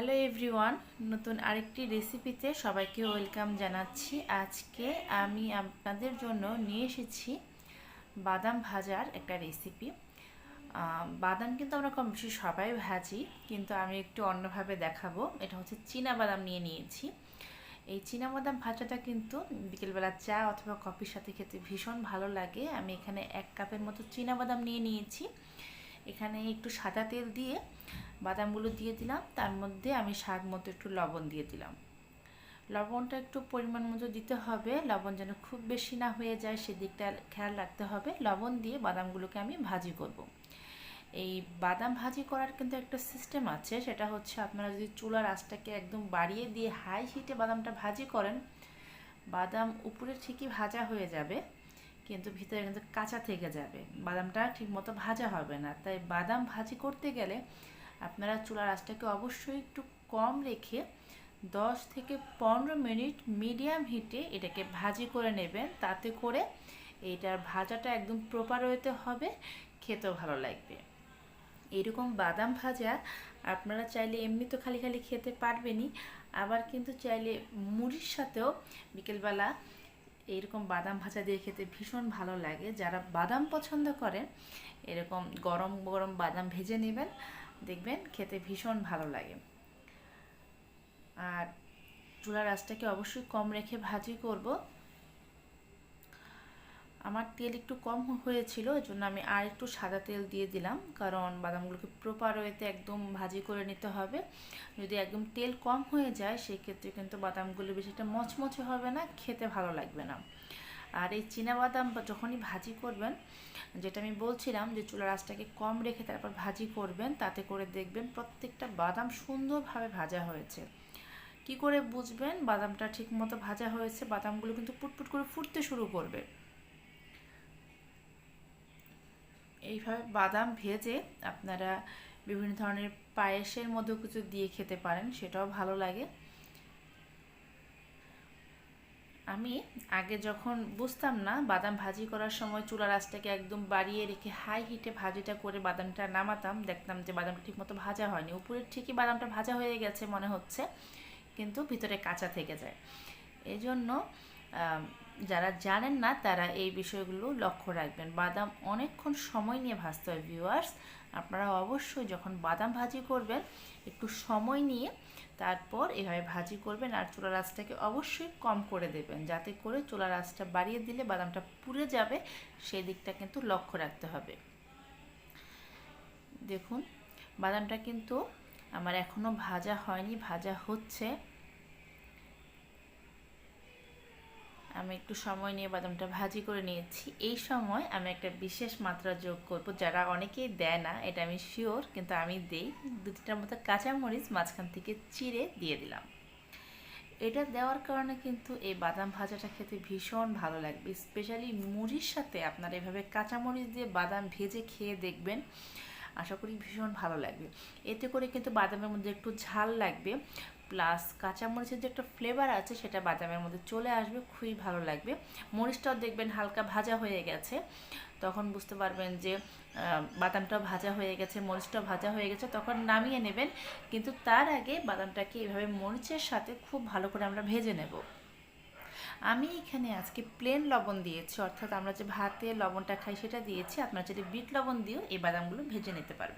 Hello everyone নতুন আরেকটি রেসিপিতে সবাইকে ওয়েলকাম জানাচ্ছি। আজকে আমি আপনাদের জন্য নিয়ে এসেছি বাদাম ভাজার একটা রেসিপি বাদাম কিন্তু আমরা কম বেশি সবাই ভাজি, কিন্তু আমি একটু অন্যভাবে দেখাবো। এটা হচ্ছে চীনা বাদাম নিয়ে নিয়েছি। এই চীনা বাদাম ভাজাটা কিন্তু বিকেলবেলা চা অথবা কফির সাথে খেতে ভীষণ ভালো লাগে। আমি এখানে এক কাপের মতো চীনা বাদাম নিয়ে নিয়েছি। এখানে একটু সাদা তেল দিয়ে বাদামগুলো দিয়ে দিলাম। তার মধ্যে আমি স্বাদ মতো একটু লবণ দিয়ে দিলাম। লবণটা একটু পরিমাণ মতো দিতে হবে। লবণ যেন খুব বেশি না হয়ে যায় সেদিকটা খেয়াল রাখতে হবে। লবণ দিয়ে বাদামগুলোকে আমি ভাজি করব। এই বাদাম ভাজি করার কিন্তু একটা সিস্টেম আছে। সেটা হচ্ছে আপনারা যদি চুলার আঁচটাকে একদম বাড়িয়ে দিয়ে হাই হিটে বাদামটা ভাজি করেন, বাদাম উপরে ঠিকই ভাজা হয়ে যাবে। কিন্তু ভিতরে কিন্তু কাঁচা থেকে যাবে। বাদামটা ঠিকমতো ভাজা হবে না। তাই বাদাম ভাজি করতে গেলে আপনারা চুলার আঁচটাকে অবশ্যই একটু কম রেখে দশ থেকে পনেরো মিনিট মিডিয়াম হিটে এটাকে ভাজি করে নেবেন। তাতে করে এইটার ভাজাটা একদম প্রপার ওয়েতে হবে, খেতেও ভালো লাগবে। এরকম বাদাম ভাজা আপনারা চাইলে এমনি তো খালি খালি খেতে পারবেনই, আবার কিন্তু চাইলে মুড়ির সাথেও বিকেলবেলা এইরকম বাদাম ভাজা দিয়ে খেতে ভীষণ ভালো লাগে। যারা বাদাম পছন্দ করে এরকম গরম গরম বাদাম ভেজে নেবেন, দেখবেন খেতে ভীষণ ভালো লাগে। আর চুলার আঁচটাকে অবশ্যই কম রেখে ভাজি করব। আমার তেল একটু কম হয়েছিল এর জন্য আমি আর একটু সাদা তেল দিয়ে দিলাম। কারণ বাদামগুলোকে প্রপার ওয়েতে একদম ভাজি করে নিতে হবে। যদি একদম তেল কম হয়ে যায়, সেক্ষেত্রে কিন্তু বাদামগুলো বেশি একটা মচমচে হবে না, খেতে ভালো লাগবে না। আর এই বাদাম যখনই ভাজি করবেন, যেটা আমি বলছিলাম যে চুলার আঁচটাকে কম রেখে তারপর ভাজি করবেন, তাতে করে দেখবেন প্রত্যেকটা বাদাম সুন্দরভাবে ভাজা হয়েছে। কি করে বুঝবেন? বাদামটা ঠিক মতো ভাজা হয়েছে, বাদামগুলো কিন্তু পুটপুট করে ফুটতে শুরু করবে। এইভাবে বাদাম ভেজে আপনারা বিভিন্ন ধরনের পায়েসের মধ্যে কিছু দিয়ে খেতে পারেন, সেটাও ভালো লাগে। আমি আগে যখন বুঝতাম না বাদাম ভাজি করার সময় চুলার আঁচটাকে একদম বাড়িয়ে রেখে হাই হিটে ভাজিটা করে বাদামটা নামাতাম, দেখতাম যে বাদামটা ঠিকমতো ভাজা হয়নি। উপরের ঠিকই বাদামটা ভাজা হয়ে গেছে মনে হচ্ছে, কিন্তু ভিতরে কাঁচা থেকে যায়। এই জন্য যারা জানেন না, তারা এই বিষয়গুলো লক্ষ্য রাখবেন। বাদাম অনেকক্ষণ সময় নিয়ে ভাজতে হয় ভিউয়ার্স আপনারা অবশ্যই যখন বাদাম ভাজি করবেন, একটু সময় নিয়ে তারপর এভাবে ভাজি করবেন আর চুলার আঁচটাকে অবশ্যই কম করে দেবেন। যাতে করে চুলার আঁচটা বাড়িয়ে দিলে বাদামটা পুড়ে যাবে, সেই দিকটা কিন্তু লক্ষ্য রাখতে হবে। দেখুন, বাদামটা কিন্তু আমার এখনও ভাজা হয়নি, ভাজা হচ্ছে। আমি একটু সময় নিয়ে বাদামটা ভাজি করে নিয়েছি। এই সময় আমি একটা বিশেষ মাত্রা যোগ করব। যারা অনেকেই দেয় না, এটা আমি শিওর কিন্তু আমি দেই। দু তিনটার মতো কাঁচামরিচ মাঝখান থেকে চিড়ে দিয়ে দিলাম। এটা দেওয়ার কারণে কিন্তু এই বাদাম ভাজাটা খেতে ভীষণ ভালো লাগবে। স্পেশালি মুড়ির সাথে আপনারা এভাবে কাঁচামরিচ দিয়ে বাদাম ভেজে খেয়ে দেখবেন। আশা করি ভীষণ ভালো লাগবে। এতে করে কিন্তু বাদামের মধ্যে একটু ঝাল লাগবে। প্লাস কাঁচামরিচের যে একটা ফ্লেভার আছে, সেটা বাদামের মধ্যে চলে আসবে, খুবই ভালো লাগবে। মরিচটাও দেখবেন হালকা ভাজা হয়ে গেছে। তখন বুঝতে পারবেন যে বাদামটাও ভাজা হয়ে গেছে, মরিচটাও ভাজা হয়ে গেছে, তখন নামিয়ে নেবেন। কিন্তু তার আগে বাদামটাকে এভাবে মরিচের সাথে খুব ভালো করে আমরা ভেজে নেব। আমি এখানে আজকে প্লেন লবণ দিয়েছি, অর্থাৎ আমরা যে ভাতে লবণটা খাই সেটা দিয়েছি, আপনারা যদি বিট লবণ দিয়েও এই বাদামগুলো ভেজে নিতে পারবেন।